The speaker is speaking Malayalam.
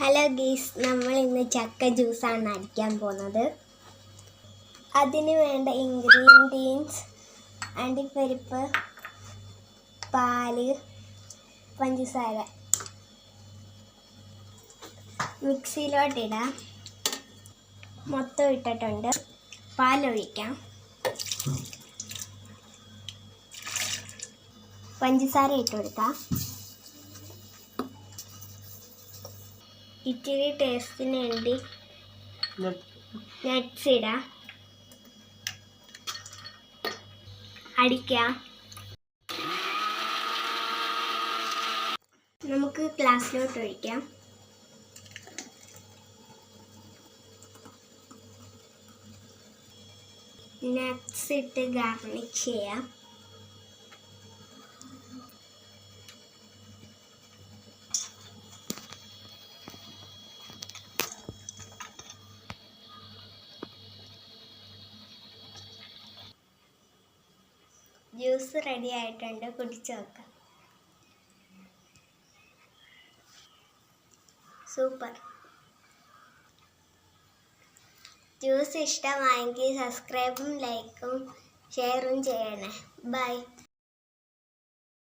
ഹലോ ഗീസ് നമ്മൾ ഇന്ന് ചക്ക ജ്യൂസാണ് അടിക്കാൻ പോകുന്നത്. അതിന് വേണ്ട ഇൻഗ്രീഡിയൻസ് അണ്ടിപ്പരിപ്പ് പാൽ പഞ്ചസാര. മിക്സിയിലോട്ടിടാം മൊത്തം ഇട്ടിട്ടുണ്ട്. പാലൊഴിക്കാം. പഞ്ചസാര ഇട്ട് കൊടുക്കാം. ഇച്ചിരി ടേസ്റ്റിന് വേണ്ടി നട്ട്സ് ഇടാം. അടിക്കാം. നമുക്ക് ഗ്ലാസ്സിലോട്ട് ഒഴിക്കാം. നട്ട്സ് ഇട്ട് ഗാർണിഷ് ചെയ്യാം. ജ്യൂസ് റെഡി ആയിട്ടുണ്ട്. കുടിച്ചു നോക്കാം. സൂപ്പർ. ജ്യൂസ് ഇഷ്ടമായെങ്കിൽ സബ്സ്ക്രൈബും ലൈക്കും ഷെയറും ചെയ്യണേ. ബൈ.